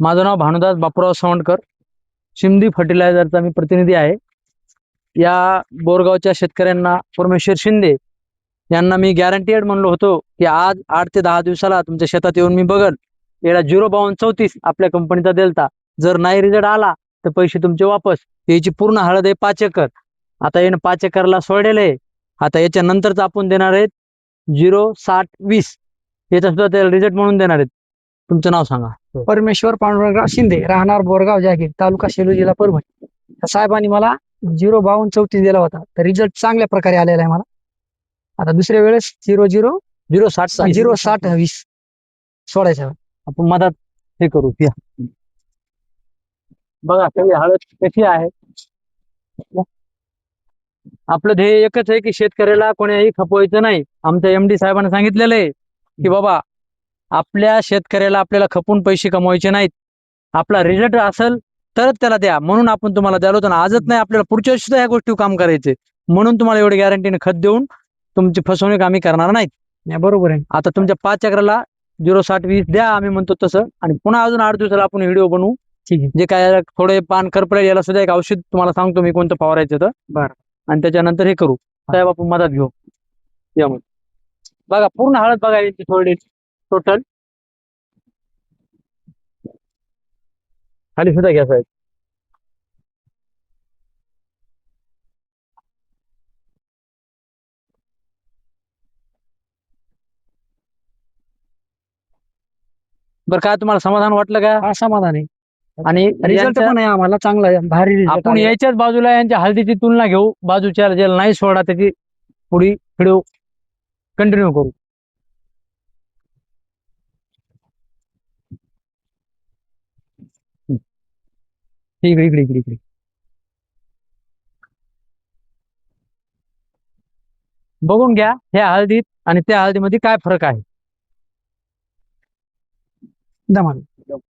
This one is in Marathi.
माझं नाव भानुदास बापूराव सावंडकर शिमदी फर्टिलायझरचा मी प्रतिनिधी आहे. या बोरगावच्या शेतकऱ्यांना परमेश्वर शिंदे यांना मी गॅरंटीड म्हणलो होतो की आज आठ ते दहा दिवसाला तुमच्या शेतात येऊन मी बघल. याला झिरो बावन्न चौतीस आपल्या कंपनीचा देलता जर नाही रिझल्ट आला तर पैसे तुमचे वापस. याची पूर्ण हळद आहे पाच एकर. आता यानं पाच एकरला सोडलेले आहे. आता याच्या नंतरच आपण देणार आहेत झिरो साठ वीस. याचा सुद्धा त्याला रिझल्ट म्हणून देणार आहेत. तुमचं नाव सांगा. परमेश्वर पांडुरंगराव शिंदे राहणार बोरगाव जागीर तालुका सेलू जिल्हा परभणी. साहेबांनी मला झिरो बावन्न चौतीस दिला होता. तर रिझल्ट चांगल्या प्रकारे आलेला आहे मला. आता दुसऱ्या वेळेस झिरो झिरो झिरो साठ झिरो साठ वीस. सोडायचा. आपण मधात हे करू या. बघा सगळी हळद कशी आहे. आपलं ध्येय एकच आहे की शेतकऱ्याला कोणाही खपवायचं नाही. आमच्या एम डी साहेबांनी सांगितलेलं आहे की बाबा आपल्या शेतकऱ्याला आपल्याला खपून पैसे कमवायचे नाहीत. आपला रिझल्ट असेल तरच त्याला द्या. म्हणून आपण तुम्हाला द्यालो होतो ना आजच नाही आपल्याला पुढच्या वर्षी ह्या गोष्टी काम करायचे म्हणून तुम्हाला एवढी गॅरंटीने खत देऊन तुमची फसवणूक आम्ही करणार नाहीत. नाही, बरोबर आहे. आता तुमच्या पाच चक्राला झिरो साठ वीस द्या आम्ही म्हणतो तसं. आणि पुन्हा अजून आठ दिवसाला आपण व्हिडिओ बनवू. ठीक आहे. जे काय थोडे पान करपडेल याला सुद्धा एक औषध तुम्हाला सांगतो मी कोणतं फवारायचं तर. बरं. आणि त्याच्यानंतर हे करू. साहेब आपण मदत घेऊ. यामध्ये बघा पूर्ण हळद बघा यांची थोडी. टोटल? खाली सुद्धा घ्या साहेब. बरं काय तुम्हाला समाधान वाटलं का? हा समाधान आहे. आणि रिझल्ट यांच्या- पण आहे आम्हाला चांगला आहे. भारी आपण याच्याच बाजूला यांच्या हळदीची तुलना घेऊ. बाजूच्या ज्याला नाही सोडा त्याची पुढी व्हिडिओ कंटिन्यू करू. इकडे इकडे इकडे इकडे. बघून घ्या ह्या हळदीत आणि त्या हळदीमध्ये काय फरक आहे. दमान